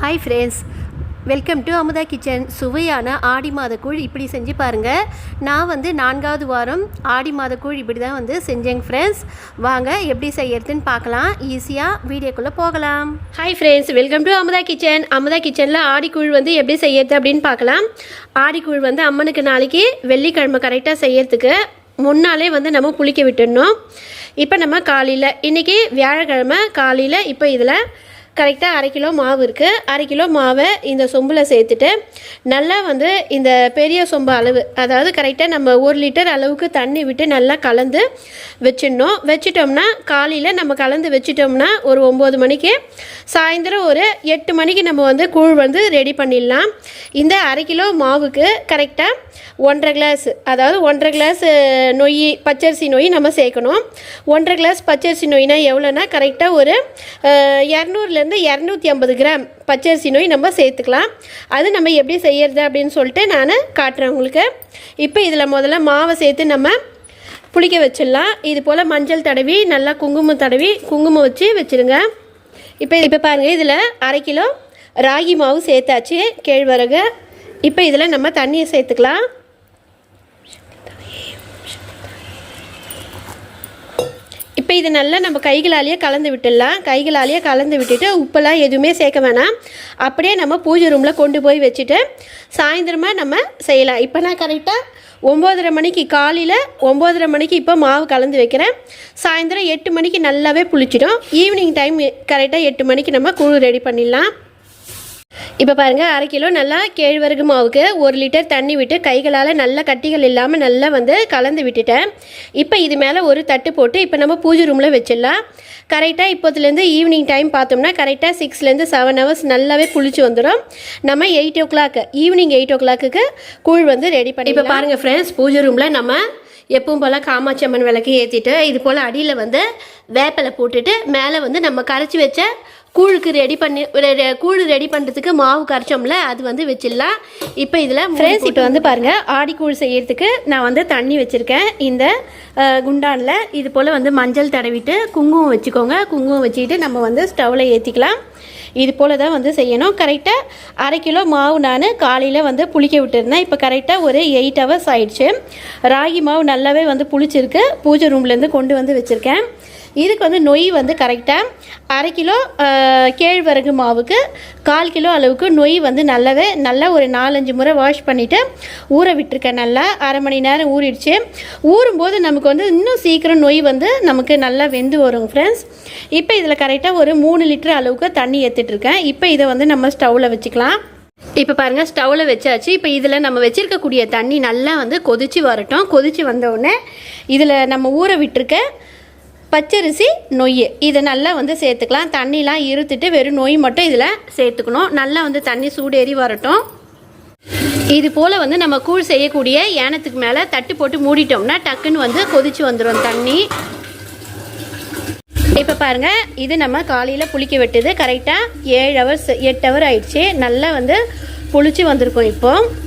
Hi friends welcome to Amudha kitchen சுவையான ஆடி மாத கூழ் இப்படி செஞ்சு பாருங்கள் நான் வந்து நான்காவது வாரம் ஆடி மாத கூழ் இப்படி தான் வந்து செஞ்சேங்க ஃப்ரெண்ட்ஸ் வாங்க எப்படி செய்யறதுன்னு பார்க்கலாம். ஈஸியாக வீடியோக்குள்ளே போகலாம். Hi friends welcome to Amudha kitchen Amudha கிச்சனில் ஆடிக்கூழ் வந்து எப்படி செய்யறது அப்படின்னு பார்க்கலாம். ஆடிக்கூழ் வந்து அம்மனுக்கு நாளைக்கு வெள்ளிக்கிழமை கரெக்டாக செய்யறதுக்கு முன்னாலே வந்து நம்ம புளிக்க விட்டுடணும். இப்போ நம்ம காலையில் இன்றைக்கி வியாழக்கிழமை காலையில் இப்போ இதில் கரெக்டாக அரை கிலோ மாவு இருக்குது அரை கிலோ மாவை இந்த சொம்பில் சேர்த்துட்டு நல்லா வந்து இந்த பெரிய சொம்பு அளவு அதாவது கரெக்டாக நம்ம ஒரு லிட்டர் அளவுக்கு தண்ணி விட்டு நல்லா கலந்து வச்சிடணும். வச்சிட்டோம்னா காலையில் நம்ம கலந்து வச்சிட்டோம்னா ஒரு ஒம்பது மணிக்கு சாயந்தரம் ஒரு எட்டு மணிக்கு நம்ம வந்து கூழ் வந்து ரெடி பண்ணிடலாம். இந்த அரை கிலோ மாவுக்கு கரெக்டாக ஒன்றரை கிளாஸ் அதாவது ஒன்றரை கிளாஸ் நொய் பச்சரிசி நொய் நம்ம சேர்க்கணும். ஒன்றரை கிளாஸ் பச்சரிசி நொய்னால் எவ்வளோனா கரெக்டாக ஒரு அஹ், இரநூறுலேருந்து இரநூத்தி ஐம்பது கிராம் பச்சரிசி நோய் நம்ம சேர்த்துக்கலாம். அது நம்ம எப்படி செய்யறது அப்படின்னு சொல்லிட்டு நான் காட்டுறேன் உங்களுக்கு. இப்போ இதில் முதல்ல மாவை சேர்த்து நம்ம புளிக்க வச்சிடலாம். இது போல் மஞ்சள் தடவி நல்லா குங்குமம் தடவி குங்குமம் வச்சு வச்சுருங்க. இப்போ இப்போ பாருங்கள் இதில் அரை கிலோ ராகி மாவு சேர்த்தாச்சு கேழ்வரகு. இப்போ இதில் நம்ம தண்ணியை சேர்த்துக்கலாம் இப்போ இது நல்லா நம்ம கைகளாலேயே கலந்து விட்டுடலாம். கைகளாலேயே கலந்து விட்டுட்டு உப்பெல்லாம் எதுவுமே சேர்க்க வேணாம். அப்படியே நம்ம பூஜை ரூமில் கொண்டு போய் வச்சுட்டு சாயந்தரமாக நம்ம செய்யலாம். இப்போ நான் கரெக்டாக ஒம்போதரை மணிக்கு காலையில் ஒம்போதரை மணிக்கு இப்போ மாவு கலந்து வைக்கிறேன். சாயந்தரம் எட்டு மணிக்கு நல்லாவே புளிச்சிடும். ஈவினிங் டைம் கரெக்டாக எட்டு மணிக்கு நம்ம கூழ் ரெடி பண்ணிடலாம். இப்போ பாருங்கள் அரை கிலோ நல்லா கேழ்வரகு மாவுக்கு ஒரு லிட்டர் தண்ணி விட்டு கைகளால் நல்லா கட்டிகள் இல்லாமல் நல்லா வந்து கலந்து விட்டுட்டேன். இப்போ இது மேலே ஒரு தட்டு போட்டு இப்போ நம்ம பூஜை ரூமில் வச்சிடலாம். கரெக்டாக இப்போதுலேருந்து ஈவினிங் டைம் பார்த்தோம்னா கரெக்டாக சிக்ஸ்லேருந்து செவன் ஹவர்ஸ் நல்லாவே புளிச்சு வந்துடும் நம்ம eight o'clock evening eight o'clock கூழ் வந்து ரெடி பண்ணி இப்போ பாருங்கள் ஃப்ரெண்ட்ஸ் பூஜை ரூமில் நம்ம எப்பவும் போல் காமாட்சி அம்மன் விளக்கு ஏற்றிட்டு இது போல் அடியில் வந்து வேப்பலை போட்டுட்டு மேலே வந்து நம்ம கரைச்சி வச்ச கூழுக்கு ரெடி பண்ணி கூழ் ரெடி பண்ணுறதுக்கு மாவு கரைச்சோம்ல அது வந்து வச்சிடலாம். இப்போ இதில் ஃப்ரெண்ட்ஸ் இப்போ வந்து பாருங்கள் ஆடி கூழ் செய்யறதுக்கு நான் வந்து தண்ணி வச்சுருக்கேன். இந்த குண்டானில். இது போல் வந்து மஞ்சள் தடவிட்டு குங்குமம் வச்சுக்கோங்க. குங்குமம் வச்சுக்கிட்டு நம்ம வந்து ஸ்டவ்வில் ஏற்றிக்கலாம் இது போல் தான் வந்து செய்யணும். கரெக்டாக அரை கிலோ மாவு நான் காலையில் வந்து புளிக்க விட்டுருந்தேன். இப்போ கரெக்டாக ஒரு எயிட் ஹவர்ஸ் ஆயிடுச்சு. ராகி மாவு நல்லாவே வந்து புளிச்சிருக்கு. பூஜை ரூம்லேருந்து கொண்டு வந்து வச்சுருக்கேன். இதுக்கு வந்து நொய் வந்து கரெக்டாக அரை கிலோ கேழ்வரகு மாவுக்கு கால் கிலோ அளவுக்கு நொய் வந்து நல்லாவே நல்லா ஒரு நாலஞ்சு முறை வாஷ் பண்ணிவிட்டு ஊற விட்டுருக்கேன் நல்லா அரை மணி நேரம் ஊறிடுச்சு. ஊறும்போது நமக்கு வந்து இன்னும் சீக்கிரம் நொய் வந்து நமக்கு நல்லா வெந்து வரும் ஃப்ரெண்ட்ஸ் இப்போ இதில் கரெக்டாக ஒரு மூணு லிட்டர் அளவுக்கு தண்ணி ஏற்றிட்டுருக்கேன் இப்போ இதை வந்து நம்ம ஸ்டவ்வில் வச்சுக்கலாம். இப்போ பாருங்கள் ஸ்டவ்வில் வச்சாச்சு. இப்போ இதில் நம்ம வச்சுருக்கக்கூடிய தண்ணி நல்லா வந்து கொதிச்சு வரட்டும். கொதிச்சு வந்தவுடனே இதில் நம்ம ஊற விட்டுருக்க பச்சரிசி நொய் இதை நல்லா வந்து சேர்த்துக்கலாம். தண்ணிலாம் இருத்துட்டு வெறும் நொய் மட்டும் இதில் சேர்த்துக்கணும். நல்லா வந்து தண்ணி சூடேறி வரட்டும். இது போல் வந்து நம்ம கூழ் செய்யக்கூடிய ஏனத்துக்கு மேலே தட்டு போட்டு மூடிட்டோம்னா டக்குன்னு வந்து கொதிச்சு வந்துடும் தண்ணி. இப்போ பாருங்கள் இது நம்ம காலையில் புளிக்க வெட்டுது. கரெக்டாக ஏழு ஹவர்ஸ் எட்டு ஹவர் ஆயிடுச்சு. நல்லா வந்து புளிச்சு வந்திருக்கோம் இப்போது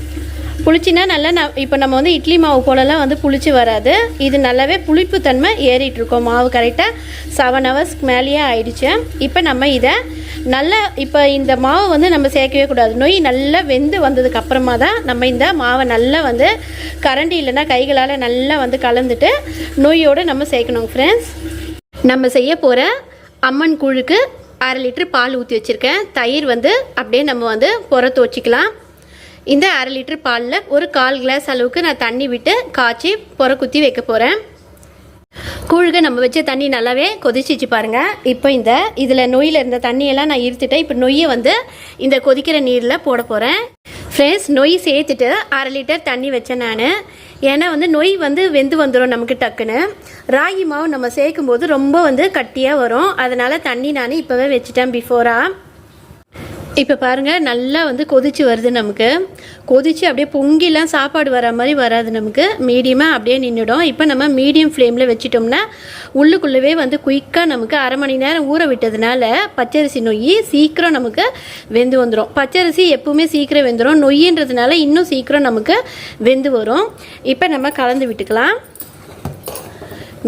புளிச்சினா நல்லா ந இப்போ நம்ம வந்து இட்லி மாவு போலலாம் வந்து புளிச்சு வராது. இது நல்லாவே புளிப்பு தன்மை ஏறிட்டுருக்கோம். மாவு கரெக்டாக செவன் ஹவர்ஸ்க்கு மேலேயே ஆயிடுச்சு. இப்போ நம்ம இதை நல்லா இப்போ இந்த மாவை வந்து நம்ம சேர்க்கவே கூடாது. நொய் நல்லா வெந்து வந்ததுக்கு அப்புறமா தான் நம்ம இந்த மாவை நல்லா வந்து கரண்டி இல்லைன்னா கைகளால் நல்லா வந்து கலந்துட்டு நொய்யோடு நம்ம சேர்க்கணும் ஃப்ரெண்ட்ஸ் நம்ம செய்ய போகிற அம்மன் கூழுக்கு அரை லிட்டர் பால் ஊற்றி வச்சுருக்கேன். தயிர் வந்து அப்படியே நம்ம வந்து புறத்து வச்சுக்கலாம் இந்த அரை லிட்டர் பாலில் ஒரு கால் கிளாஸ் அளவுக்கு நான் தண்ணி விட்டு காய்ச்சி புற குத்தி வைக்க போகிறேன் கூழுக நம்ம வச்ச தண்ணி நல்லாவே கொதிச்சிச்சு பாருங்கள் இப்போ இந்த இதில் நொய்யில் இருந்த தண்ணியெல்லாம் நான் இருத்துட்டேன் இப்போ நொய்யை வந்து இந்த கொதிக்கிற நீரில் போட போகிறேன் ஃப்ரெண்ட்ஸ் நொய் சேர்த்துட்டு அரை லிட்டர் தண்ணி வச்சேன் நான். ஏன்னா வந்து நொய் வந்து வெந்து வந்துடும் நமக்கு டக்குன்னு. ராகி மாவு நம்ம சேர்க்கும் போது ரொம்ப வந்து கட்டியாக வரும். அதனால் தண்ணி நான் இப்போவே வச்சுட்டேன் பிஃபோராக இப்போ பாருங்கள் நல்லா வந்து கொதிச்சு வருது நமக்கு. கொதிச்சு அப்படியே பொங்கிலாம் சாப்பாடு வர மாதிரி வராது நமக்கு. மீடியமாக அப்படியே நின்றுடும் இப்போ நம்ம மீடியம் ஃப்ளேமில் வச்சிட்டோம்னா உள்ளுக்குள்ளவே வந்து குயிக்காக நமக்கு அரை மணி நேரம் ஊற விட்டதுனால பச்சரிசி நொய் சீக்கிரம் நமக்கு வெந்து வந்துடும் பச்சரிசி எப்பவுமே சீக்கிரம் வெந்துடும் நொய்ன்றதுனால இன்னும் சீக்கிரம் நமக்கு வெந்து வரும். இப்போ நம்ம கலந்து விட்டுக்கலாம்.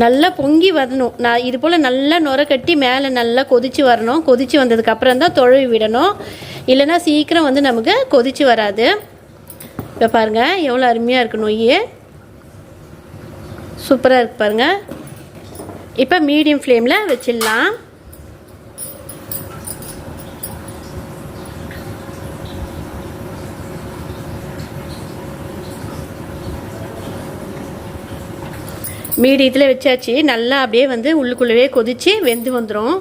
நல்லா பொங்கி வரணும். நான் இது போல் நல்லா நுர கட்டி மேலே நல்லா கொதித்து வரணும். கொதித்து வந்ததுக்கப்புறம் தான் தொழுவி விடணும். இல்லைன்னா சீக்கிரம் வந்து நமக்கு கொதித்து வராது. இப்போ பாருங்கள் எவ்வளோ அருமையாக இருக்குது நொய் சூப்பராக இருக்கு பாருங்கள் இப்போ மீடியம் ஃப்ளேமில் வச்சிடலாம். மீடியத்தில் வச்சாச்சு. நல்லா அப்படியே வந்து உள்ளுக்குள்ளவே கொதித்து வெந்து வந்துடும்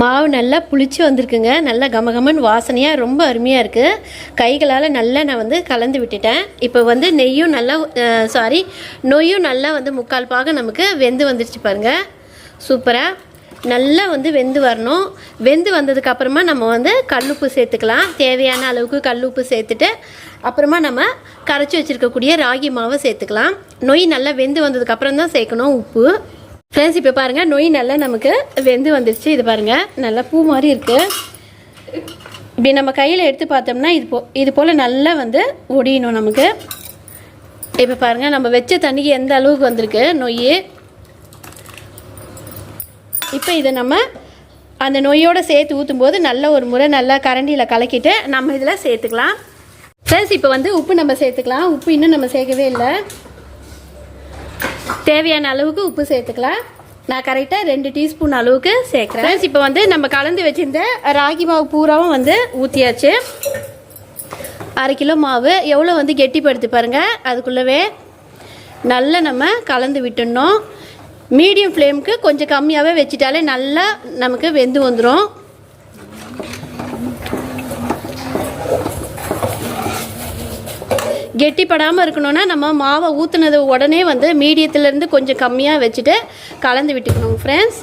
மாவு நல்லா புளிச்சு வந்திருக்குங்க. நல்லா கமகமன் வாசனையாக ரொம்ப அருமையாக இருக்குது கைகளால் நல்லா நான் வந்து கலந்து விட்டுட்டேன். இப்போ வந்து நெய்யும் நல்லா சாரி நொய்யும் நல்லா வந்து முக்கால் பாகம் நமக்கு வெந்து வந்துருச்சு பாருங்கள் சூப்பராக நல்லா வந்து வெந்து வரணும். வெந்து வந்ததுக்கு அப்புறமா நம்ம வந்து கல்லுப்பு சேர்த்துக்கலாம். தேவையான அளவுக்கு கல்லுப்பு சேர்த்துட்டு அப்புறமா நம்ம கரைச்சி வச்சுருக்கக்கூடிய ராகி மாவை சேர்த்துக்கலாம். நொய் நல்லா வெந்து வந்ததுக்கு அப்புறம் தான் சேர்க்கணும் உப்பு. ஃப்ரெண்ட்ஸ் இப்போ பாருங்கள் நொய் நல்லா நமக்கு வெந்து வந்துருச்சு. இது பாருங்கள் நல்லா பூ மாதிரி இருக்குது இப்படி நம்ம கையில் எடுத்து பார்த்தோம்னா இது போ இது போல் நல்லா வந்து ஒடியணும் நமக்கு. இப்போ பாருங்கள் நம்ம வச்ச தண்ணிக்கு எந்த அளவுக்கு வந்திருக்கு நொய் இப்போ இதை நம்ம அந்த நொய்யோடு சேர்த்து ஊற்றும் போது நல்ல ஒரு முறை நல்லா கரண்டியில் கலக்கிட்டு நம்ம இதில் சேர்த்துக்கலாம். ஃப்ரெண்ட்ஸ் இப்போ வந்து உப்பு நம்ம சேர்த்துக்கலாம். உப்பு இன்னும் நம்ம சேர்க்கவே இல்லை. தேவையான அளவுக்கு உப்பு சேர்த்துக்கலாம். நான் கரெக்டாக ரெண்டு டீஸ்பூன் அளவுக்கு சேர்க்குறேன். ஃப்ரெண்ட்ஸ் இப்போ வந்து நம்ம கலந்து வச்சுருந்த ராகி மாவு பூராவும் வந்து ஊற்றியாச்சு அரை கிலோ மாவு எவ்வளோ வந்து கெட்டிப்படுத்தி பாருங்கள் அதுக்குள்ளவே நல்லா நம்ம கலந்து விட்டுடணும். மீடியம் ஃப்ளேமுக்கு கொஞ்சம் கம்மியாகவே வச்சிட்டாலே நல்லா நமக்கு வெந்து வந்துடும் கெட்டிப்படாமல் இருக்கணும்னா நம்ம மாவை ஊற்றுனது உடனே வந்து மீடியத்துலேருந்து கொஞ்சம் கம்மியாக வச்சுட்டு கலந்து விட்டுக்கணும் ஃப்ரெண்ட்ஸ்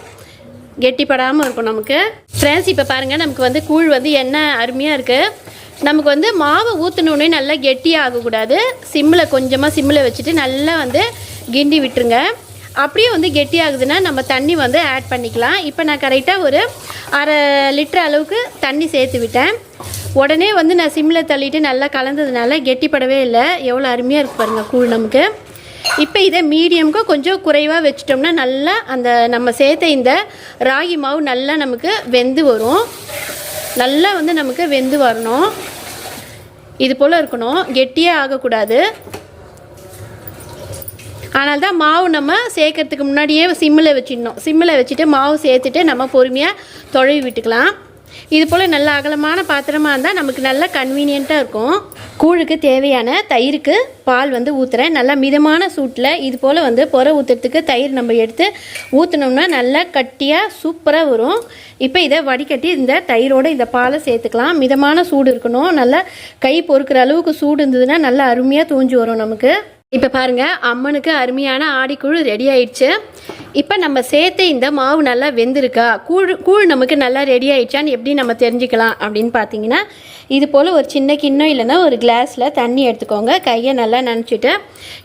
கெட்டிப்படாமல் இருக்கும் நமக்கு. ஃப்ரெண்ட்ஸ் இப்போ பாருங்கள் நமக்கு வந்து கூழ் வந்து என்ன அருமையாக இருக்குது நமக்கு வந்து மாவை ஊற்றினோடனே நல்லா கெட்டியாக ஆகக்கூடாது சிம்மில் கொஞ்சமாக சிம்மில் வச்சுட்டு நல்லா வந்து கிண்டி விட்டுருங்க. அப்படியே வந்து கெட்டி ஆகுதுன்னா நம்ம தண்ணி வந்து ஆட் பண்ணிக்கலாம். இப்போ நான் கரெக்டாக ஒரு அரை லிட்டர் அளவுக்கு தண்ணி சேர்த்து விட்டேன். உடனே வந்து நான் சிம்மில் தள்ளிட்டு நல்லா கலந்ததுனால கெட்டிப்படவே இல்லை. எவ்வளோ அருமையாக இருக்கு பாருங்கள் கூழ் நமக்கு. இப்போ இதை மீடியமுக்கு கொஞ்சம் குறைவாக வச்சிட்டோம்னா நல்லா அந்த நம்ம சேர்த்த இந்த ராகி மாவு நல்லா நமக்கு வெந்து வரும். நல்லா வந்து நமக்கு வெந்து வரணும். இது போல் இருக்கணும். கெட்டியே ஆகக்கூடாது. ஆனால் தான் மாவு நம்ம சேர்க்கறதுக்கு முன்னாடியே சிம்மில் வச்சிடணும். சிம்மில் வச்சுட்டு மாவு சேர்த்துட்டு நம்ம பொறுமையாக தொழவி விட்டுக்கலாம். இது போல் நல்ல அகலமான பாத்திரமாக இருந்தால் நமக்கு நல்லா கன்வீனியண்ட்டாக இருக்கும். கூழுக்கு தேவையான தயிருக்கு பால் வந்து ஊற்றுறேன் நல்லா மிதமான சூட்டில் இது போல் வந்து புற ஊற்றுறதுக்கு தயிர் நம்ம எடுத்து ஊற்றினோம்னா நல்லா கட்டியாக சூப்பராக வரும். இப்போ இதை வடிகட்டி இந்த தயிரோடு இந்த பாலை சேர்த்துக்கலாம். மிதமான சூடு இருக்கணும். நல்லா கை பொறுக்கிற அளவுக்கு சூடு இருந்ததுன்னா நல்லா அருமையாக தூஞ்சி வரும் நமக்கு. இப்போ பாருங்கள் அம்மனுக்கு அருமையான ஆடிக்கூழ் ரெடி ஆயிடுச்சு. இப்போ நம்ம சேர்த்து இந்த மாவு நல்லா வெந்திருக்கா? கூழ் கூழ் நமக்கு நல்லா ரெடி ஆயிடுச்சான்னு எப்படி நம்ம தெரிஞ்சுக்கலாம் அப்படின்னு பார்த்தீங்கன்னா இது போல் ஒரு சின்ன கிண்ணம் இல்லைன்னா ஒரு கிளாஸில் தண்ணி எடுத்துக்கோங்க. கையை நல்லா நினச்சிட்டு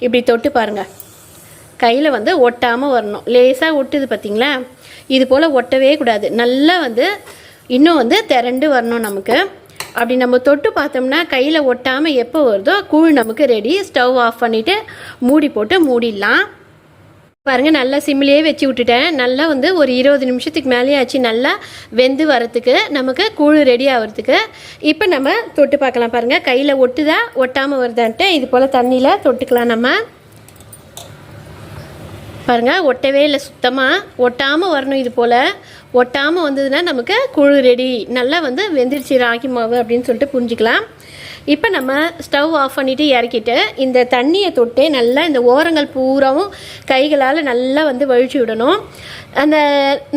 இப்படி தொட்டு பாருங்கள் கையில் வந்து ஒட்டாமல் வரணும். லேசாக ஒட்டுது பார்த்தீங்களா இது போல் ஒட்டவே கூடாது. நல்லா வந்து இன்னும் வந்து திரண்டு வரணும் நமக்கு. அப்படி நம்ம தொட்டு பார்த்தோம்னா கையில் ஒட்டாமல் எப்போ வருதோ கூழ் நமக்கு ரெடி ஸ்டவ் ஆஃப் பண்ணிவிட்டு மூடி போட்டு மூடிடலாம். பாருங்கள் நல்லா சிம்லேயே வச்சு விட்டுட்டேன். நல்லா வந்து ஒரு இருபது நிமிஷத்துக்கு மேலே ஆச்சு நல்லா வெந்து வரத்துக்கு நமக்கு கூழ் ரெடி ஆகிறதுக்கு. இப்போ நம்ம தொட்டு பார்க்கலாம் பாருங்கள் கையில் ஒட்டுதா ஒட்டாமல் வருதான்ட்டு இது போல் தண்ணியில் தொட்டுக்கலாம் நம்ம. பாருங்கள் ஒட்டவே இல்லை. சுத்தமாக ஒட்டாமல் வரணும் இது போல். ஒட்டாமல் வந்ததுன்னா நமக்கு குழு ரெடி. நல்லா வந்து வெந்திருச்சு ராகி மாவு அப்படின்னு சொல்லிட்டு புரிஞ்சுக்கலாம். இப்போ நம்ம ஸ்டவ் ஆஃப் பண்ணிவிட்டு இறக்கிட்டு இந்த தண்ணியை தொட்டே நல்லா இந்த ஓரங்கள் பூராவும் கைகளால் நல்லா வந்து வழிச்சு விடணும். அந்த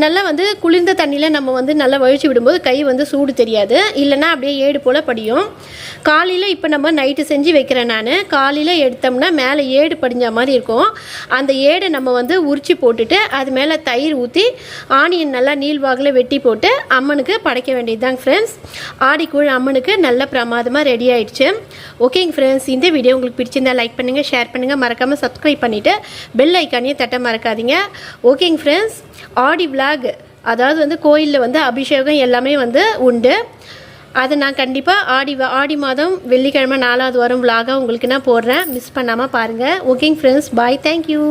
நல்லா வந்து குளிர்ந்த தண்ணியில் நம்ம வந்து நல்லா வழிச்சு விடும்போது கை வந்து சூடு தெரியாது. இல்லைன்னா அப்படியே ஏடு போல் படியும். காலையில் இப்போ நம்ம நைட்டு செஞ்சு வைக்கிறேன் நான். காலையில் எடுத்தோம்னா மேலே ஏடு படிஞ்ச மாதிரி இருக்கும். அந்த ஏடை நம்ம வந்து உரிச்சு போட்டுட்டு அது மேலே தயிர் ஊற்றி ஆனியன் நல்லா நீள்வாகில் வெட்டி போட்டு அம்மனுக்கு படைக்க வேண்டியதுதாங்க ஃப்ரெண்ட்ஸ் ஆடிக்கூழ் அம்மனுக்கு நல்ல பிரமாதமாக ரெடி ஆயிடுச்சு. ஓகேங்க ஃப்ரெண்ட்ஸ் இந்த வீடியோ உங்களுக்கு பிடிச்சிருந்தா லைக் பண்ணுங்கள் ஷேர் பண்ணுங்கள் மறக்காமல் சப்ஸ்கிரைப் பண்ணிவிட்டு பெல் ஐக்கானையும் தட்ட மறக்காதீங்க. ஓகேங்க ஃப்ரெண்ட்ஸ் ஆடி விலாக் அதாவது வந்து கோயிலில் வந்து அபிஷேகம் எல்லாமே வந்து உண்டு. அதை நான் கண்டிப்பாக ஆடி ஆடி மாதம் வெள்ளிக்கிழமை நாலாவது வாரம் விலாகாக உங்களுக்கு நான் போடுறேன். மிஸ் பண்ணாமல் பாருங்கள் ஓகேங்க ஃப்ரெண்ட்ஸ் பாய் தேங்க்யூ